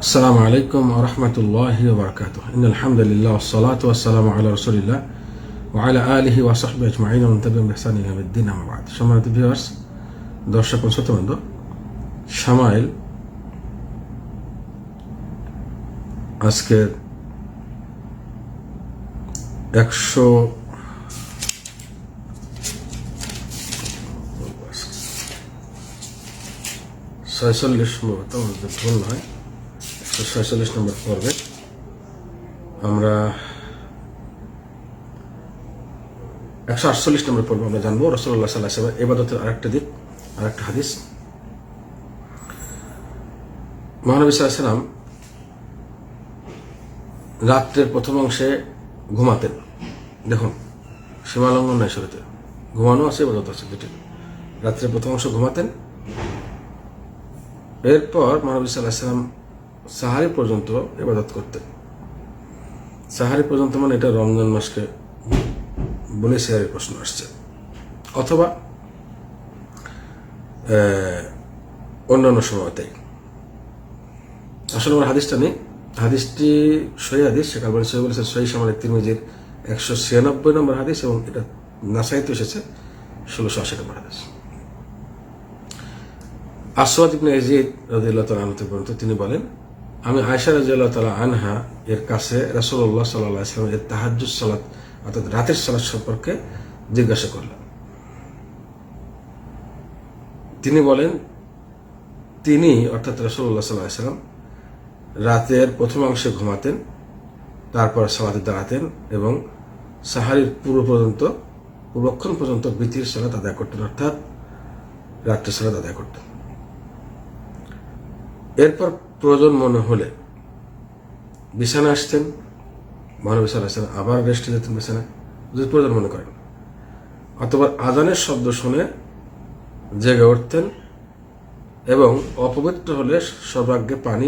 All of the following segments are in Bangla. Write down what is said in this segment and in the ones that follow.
السلام عليكم ورحمة الله وبركاته إن الحمد لله والصلاة والسلام على رسول الله وعلى آله وصحبه أجمعين ومن تبعهم بإحسان إلى يوم الدين أما بعد সম্মানিত ভিউয়ার্স দর্শক ও শ্রোতবৃন্দ শামাইল আজকের একশো ছয়চল্লিশ মতো যদি ভুল নয় একশো ছয়চল্লিশ নম্বর পর্বে। আমরা একশো আটচল্লিশ নম্বর পর্বে আমরা জানব রসল্লাহ সাল্লাহ সাল্লাম এবাদতের আরেকটা দিক, আরেকটা হাদিস। মহানবী সাল্লাম রাত্রের প্রথম অংশে ঘুমাতেন। দেখুন, সীমালঙ্ঘন নাই শরীরে ঘুমানো আছে এবাদত আছে, দুটি। রাত্রের প্রথম অংশ ঘুমাতেন। এরপর মহানবী সাল্লাহ সাহারি পর্যন্ত এবাদত করতেন সাহারি পর্যন্ত মানে এটা রমজান মাসকে বলে সাহারির প্রশ্ন আসছে। অথবা অন্যান্য সময়তেই। আসলে আমার হাদিসটা নেই। হাদিসটি সহি হাদিস, শেখ আলবানি সহি বলেছেন, সহি সামানের তিরমিজির একশো ছিয়ানব্বই নম্বর হাদিস এবং এটা নাসাইতে এসেছে ষোলোশো আশি নম্বর হাদিস। আসওয়াদ ইবনে ইয়াজিদ রাদিয়াল্লাহু তাআলা আনহু তিনি বলেন আমি আয়েশা রাদিয়াল্লাহু তালা আনহা এর কাছে রাসূলুল্লাহ সাল্লাল্লাহু আলাইহি ওয়াসাল্লাম এর তাহাজ্জুদ সালাত, অর্থাৎ রাতের সালাত সম্পর্কে জিজ্ঞাসা করলাম তিনি বলেন, তিনি, অর্থাৎ রাসূলুল্লাহ সাল্লাল্লাহু আলাইহি রাতের প্রথম অংশে ঘুমাতেন, তারপর সালাতে দাঁড়াতেন এবং সাহারির পূর্ব পর্যন্ত, পূর্বক্ষণ পর্যন্ত বিতির সালাত আদায় করতেন, অর্থাৎ রাত্রের সালাত আদায় করতেন। এরপর প্রয়োজন মনে হলে বিছানা আসতেন মহানবী আসতেন আবার রেস্টে যেতেন বিছানায়, যদি প্রয়োজন মনে করেন। অথবা আজানের শব্দ শুনে জেগে উঠতেন এবং অপবিত্র হলে সর্বাগ্যে পানি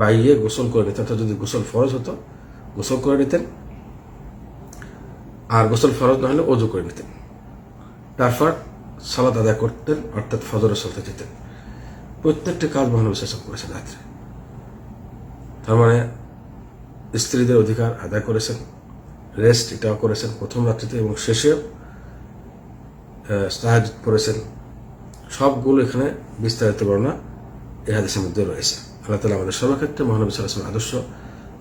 বাইয়ে গোসল করে নিতেন, অর্থাৎ যদি গোসল ফরজ হতো, গোসল করে নিতেন। আর গোসল ফরজ না হলে অজু করে নিতেন। তারপর সালাদ আদায় করতেন, অর্থাৎ ফজরের সালাতে যেতেন। প্রত্যেকটি কাজ মহানবী শাসক করেছেন রাত্রে। তার মানে স্ত্রীদের অধিকার আদায় করেছেন রেস্ট এটাও করেছেন প্রথম রাত্রিতে এবং শেষে সাহায্য করেছেন সবগুলো এখানে বিস্তারিত বর্ণনা এই হাদিসের মধ্যে রয়েছে। আল্লাহ তালা আমাদের সর্বক্ষেত্রে মহানবী সাল্লাহ আদর্শ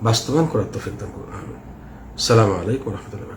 বাস্তবায়ন করার তৌফিক দান করুন। সালামু আলাইকুম রহমতুল্লাহ